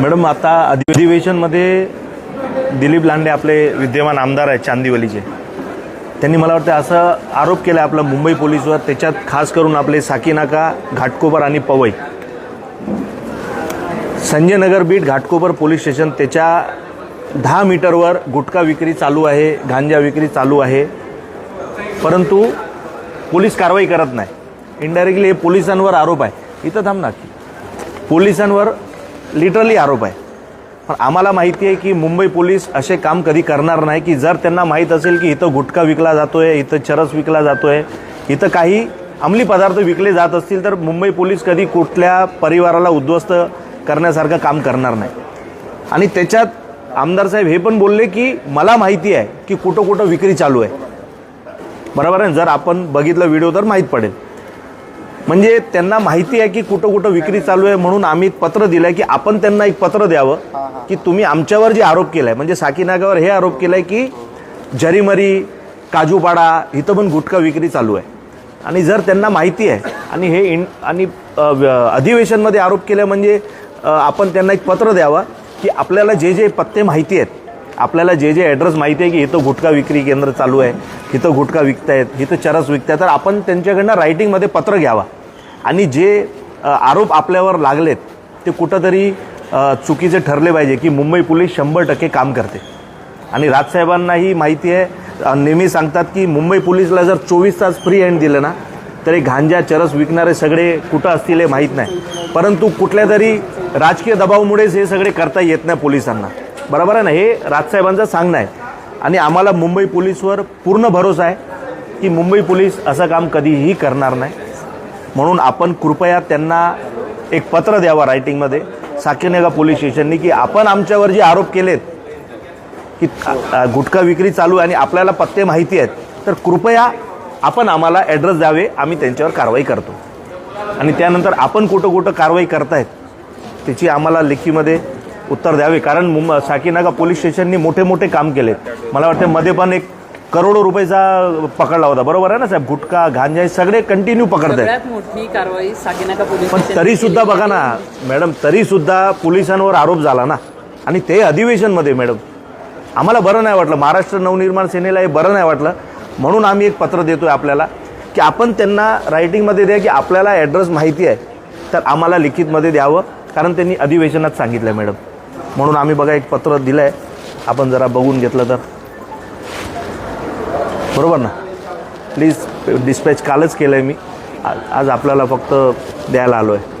Madam आता अधिवेशनमध्ये दिलीप लांडे आपले विद्यमान आमदार आहेत चांदिवलीचे. त्यांनी मला वाटतं असं आरोप केला आपला मुंबई पोलीसवर त्याच्यात खास करून आपले साकीनाका घाटकोपर आणि Powai. Sanjay Nagar beat Ghatkopar police station त्याच्या दहा मीटरवर गुटखा विक्री चालू आहे गांजा विक्री चालू आहे. परंतु पोलीस कारवाई करत नाही. इनडायरेक्टली हे पोलिसांवर आरोप आहे. इथं थांब ना की पोलिसांवर लिटरली आरोप आहे. पण आम्हाला माहिती आहे की मुंबई पोलीस असे काम कधी करणार नाही की जर त्यांना माहीत असेल की इथं गुटखा विकला जातो आहे इथं चरस विकला जातो आहे इथं काही अंमली पदार्थ विकले जात असतील तर मुंबई पोलीस कधी कुठल्या परिवाराला उद्ध्वस्त करण्यासारखं काम करणार नाही. आणि त्याच्यात आमदार साहेब हे पण बोलले की मला माहिती आहे की कुठं कुठं विक्री चालू आहे. बरोबर आहे? जर आपण बघितलं व्हिडिओ तर माहीत पडेल. म्हणजे त्यांना माहिती आहे की कुठं कुठं विक्री चालू आहे म्हणून आम्ही पत्र दिलंय की आपण त्यांना एक पत्र द्यावं की तुम्ही आमच्यावर जे आरोप केलाय म्हणजे साकीनागावर हे आरोप केलाय की जरीमरी काजूपाडा इथं पण गुटखा विक्री चालू आहे. आणि जर त्यांना माहिती आहे आणि हे इन आणि अधिवेशनमध्ये आरोप केले म्हणजे आपण त्यांना एक पत्र द्यावं की आपल्याला जे जे पत्ते माहिती आहेत आपल्याला जे जे ॲड्रेस माहिती आहे की इथं गुटखा विक्री केंद्र चालू आहे इथं गुटखा विकतायत इथं चरस विकतायत तर आपण त्यांच्याकडनं रायटिंगमध्ये पत्र घ्यावा. आणि जे आरोप आपल्यावर लागलेत ते कुठंतरी चुकीचे ठरले पाहिजे की मुंबई पोलीस शंभर टक्के काम करते. आणि राजसाहेबांनाही माहिती आहे नेहमी सांगतात की मुंबई पोलीसला जर चोवीस तास फ्री हँड दिलं ना तर हे गांजा चरस विकणारे सगळे कुठं असतील हे माहीत नाही. परंतु कुठल्या तरी राजकीय दबावामुळेच हे सगळे करता येत नाही पोलिसांना. बरोबर आहे ना? हे राजसाहेबांचं सांगणं आहे. आणि आम्हाला मुंबई पोलीसवर पूर्ण भरोसा आहे की मुंबई पोलीस असं काम कधीही करणार नाही. म्हणून आपण कृपया त्यांना एक पत्र द्यावा रायटिंगमध्ये साकीनेगा पोलीस स्टेशननी की आपण आमच्यावर जे आरोप केलेत की गुटखा विक्री चालू आहे आणि आपल्याला पत्ते माहिती आहेत तर कृपया आपण आम्हाला ॲड्रेस द्यावे आम्ही त्यांच्यावर कारवाई करतो. आणि त्यानंतर आपण कुठं कुठं कारवाई करतायत त्याची आम्हाला लेखीमध्ये उत्तर द्यावे. कारण मुंब साकीनागा पोलीस स्टेशननी मोठे मोठे काम केले मला वाटतं मध्ये पण एक करोडो रुपयाचा पकडला होता. बरोबर आहे ना साहेब? गुटखा गांजा हे सगळे कंटिन्यू पकडत. आहेत सगळ्यात मोठी कारवाई सागिनाका पोलीस पण स्टेशनने तरी सुद्धा केली बघा ना मॅडम तरी सुद्धा पोलिसांवर आरोप झाला ना. आणि ते अधिवेशनमध्ये मॅडम आम्हाला बरं नाही वाटलं. महाराष्ट्र नवनिर्माण सेनेला हे बरं नाही वाटलं. म्हणून आम्ही एक पत्र देतोय आपल्याला की आपण त्यांना रायटिंगमध्ये द्या की आपल्याला ॲड्रेस माहिती आहे. तर आम्हाला लिखितमध्ये द्यावं कारण त्यांनी अधिवेशनात सांगितलं मॅडम म्हणून आम्ही बघा एक पत्र दिलं आहे आपण जरा बघून घेतलं तर. बरोबर ना? प्लीज डिस्पॅच कालच केलं आहे मी आज आपल्याला फक्त द्यायला आलो आहे